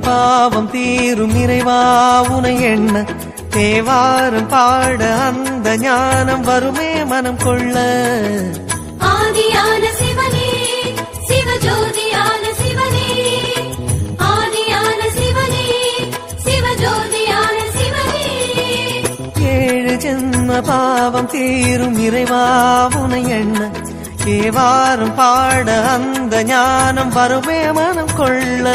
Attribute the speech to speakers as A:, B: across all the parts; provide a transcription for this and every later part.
A: பாவம் தீரும் இறைவா உனை எண்ண. தேவாரம் பாட அந்த ஞானம் வருமே மனம் கொள்ள.
B: ஆதியான சிவனே சிவஜோதியான சிவனே. ஆதியான சிவனே சிவஜோதியான சிவனே.
A: ஏழு ஜென்ம பாவம் தீரும் இறைவா உனை எண்ண. தேவாரம் பாட அந்த ஞானம் வருமே மனம் கொள்ள.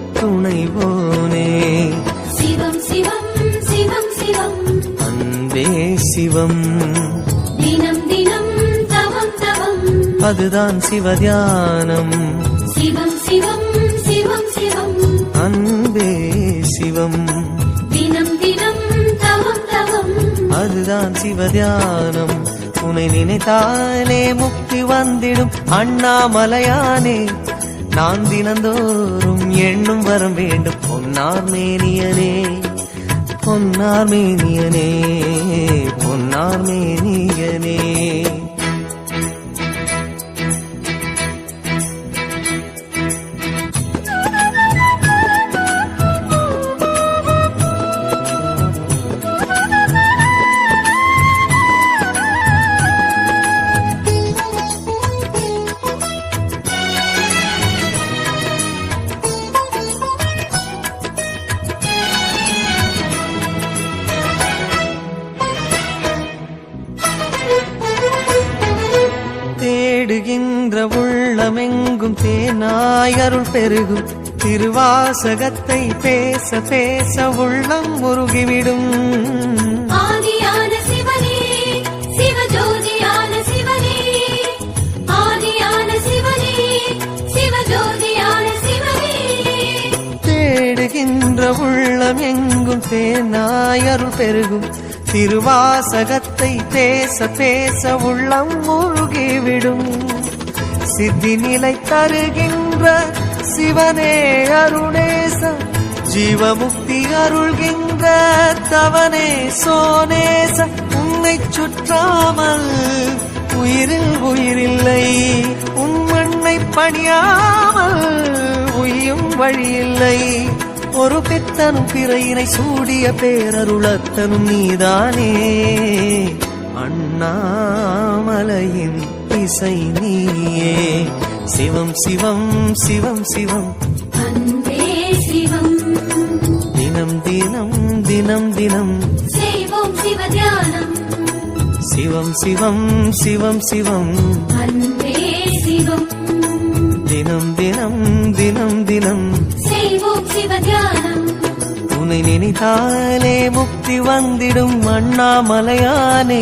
A: துணைவோனே
B: சிவம் சிவம் சிவம் சிவம்.
A: அன்பே சிவம்.
B: தினம் தினம் தவம் தவம்.
A: அதுதான் சிவதியானம்
B: சிவம் சிவம் சிவம் சிவம்.
A: அன்பே சிவம்.
B: தினம் தினம் தவம் தவம்.
A: அதுதான் சிவதியானம் உன்னை நினைத்தாலே முக்தி வந்திடும் அண்ணாமலையானே. நான் தினந்தோறும் எண்ணும் வரம் வேண்டும். பொன்னார் மேனியனே பொன்னார் மேனியனே பொன்னார் மேனியனே. அருள் பெருகும். திருவாசகத்தை பேச பேச உள்ளம் முருகிவிடும் தேடுகின்ற உள்ளம் எங்கும் தேனாய் அருள் பெருகும். திருவாசகத்தை பேச பேச உள்ளம் முருகிவிடும் சித்தி நிலை தருகின்ற சிவனே அருணேச ஜீவமுக்தி அருள்கின்ற தவனே சோனேச உன்னை சுற்றாமல் உயிரில் உயிரில்லை உன் மண்ணை பணியாமல் உயும் வழியில்லை. ஒரு பித்தனும் பிறையினை சூடிய பேரருளத்தனும் நீதானே அண்ணாமலையின் இசை நீயே. சிவம் சிவம் சிவம் சிவம். தினம் தினம் தினம் தினம்.
C: சிவம் சிவம் சிவம் சிவம் தினம் தினம் தினம் தினம். உன்னை நினைத்தாலே முக்தி வந்திடும் அண்ணாமலையானே.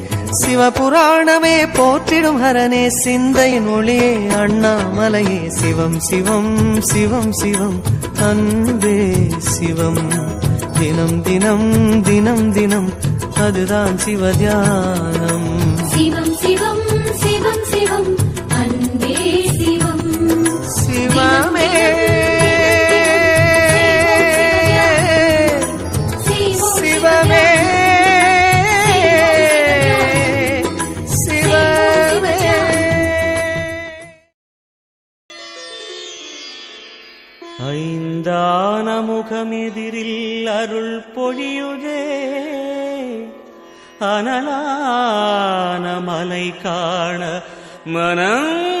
C: சிவபுராணமே போற்றிடும் ஹரனே சிந்தையின் ஒளியே அண்ணாமலையே. சிவம் சிவம் சிவம் சிவம் அன்பே சிவம். தினம் தினம் தினம் தினம் அதுதான் சிவதியானம்
B: சிவம் சிவம் சிவம் சிவம் அன்பே சிவம்.
C: சிவமே முகமெதிரில் அருள் பொழியுதே. அனலான மலை காண மனம்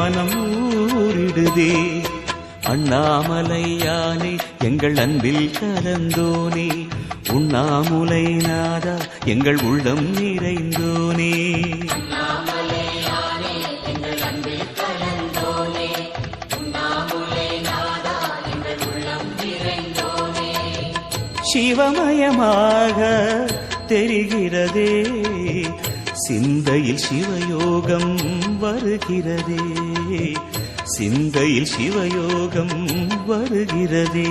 C: மனம் ஊறிடுதே. அண்ணாமலையானே எங்கள் அன்பில் கலந்தோனே. உண்ணாமுலை நாதா எங்கள் உள்ளம் நிறைந்தோனே. சிவமயமாக தெரிகிறதே. சிந்தையில் சிவயோகம் வருகிறதே. சிந்தையில் சிவயோகம் வருகிறதே.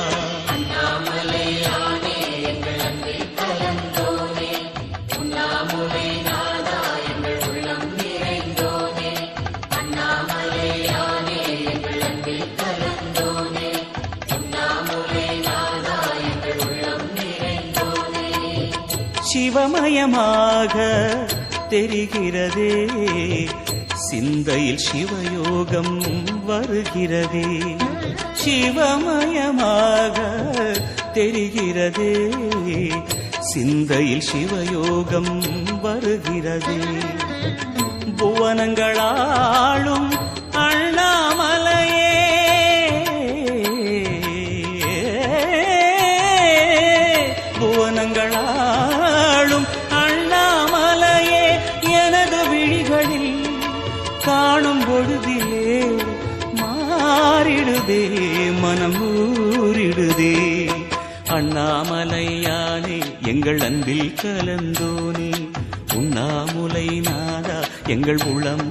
C: சிவமயமாக தெரிகிறதே. சிந்தையில் சிவயோகம் வருகிறதே. சிவமயமாக தெரிகிறதே. சிந்தையில் சிவயோகம் வருகிறதே. புவனங்களாளும் அண்ணாமலையானே எங்கள் அன்பில் கலந்தோனே. உண்ணாமுலை நாதா எங்கள் உளம்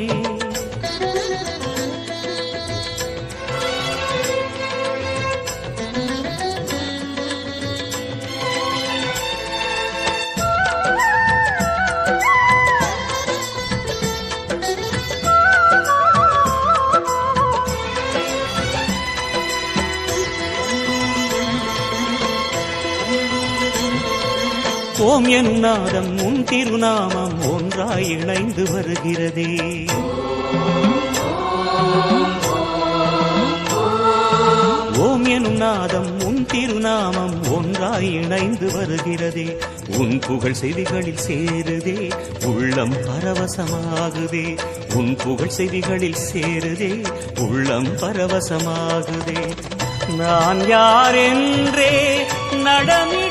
C: ஓம் எனும் நாதம் உன் திருநாமம் ஒன்றாய் இணைந்து வருகிறதே. ஓம் எனும் நாதம் உன் திருநாமம் ஒன்றாய் இணைந்து வருகிறதே. உன் புகழ் செய்திகளில் சேருதே உள்ளம் பரவசமாகுதே. உன் புகழ் செய்திகளில் சேருதே உள்ளம் பரவசமாகுதே. நான் யாரென்றே நடமிட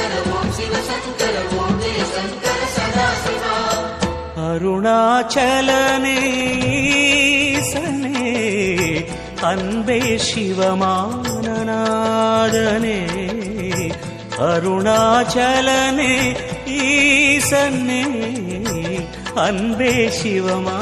B: ஓம் சிவசங்கர ஓம் ஜெய சங்கர சதாசிவா
C: அருணாச்சலனேசனே அன்பே சிவமானநாதனே அருணாச்சலனே ஈசனே அன்பே சிவமானநாதனே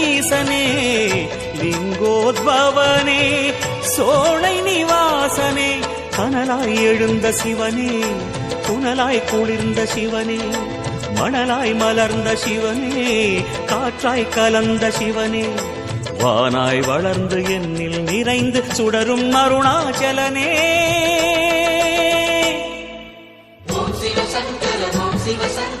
C: ஈசனே லிங்கோத்பவனே சோழை நிவாசனே கனலாய் எழுந்த சிவனே புனலாய் குளிர்ந்த சிவனே மணலாய் மலர்ந்த சிவனே காற்றாய் கலந்த சிவனே வானாய் வளர்ந்து என்னில் நிறைந்து சுடரும் அருணாச்சலனே.
B: ஓம் சிவசங்கர ஓம் சிவசங்கர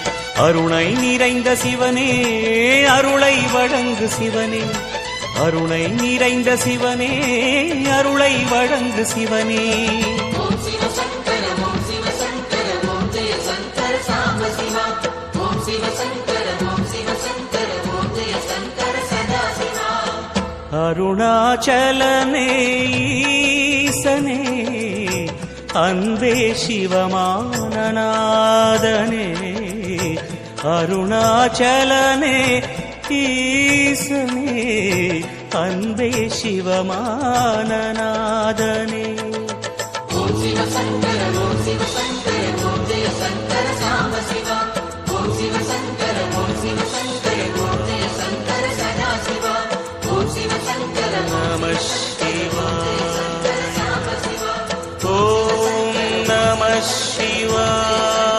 C: அருணை நிறைந்த சிவனே அருளை வழங்கு சிவனே. அருணை நிறைந்த சிவனே அருளை வழங்கு சிவனே. அருணாச்சலனே ஈசனே அன்பே சிவமானநாதனே. அருணாச்சலனே ஈசனே அன்பே சிவமானநாதனே
D: ஓம் சிவ சங்கர ஓம் சிவ சங்கர ஓம் ஜெய சங்கர சாம்ப சிவா ஓம் சிவ சங்கர ஓம் சிவ சங்கர ஓம் ஜெய சங்கர சதா சிவா ஓம் சிவ சங்கர
C: நம சிவாய
D: சங்கர சாம்ப சிவா
C: ஓம் நம சிவாய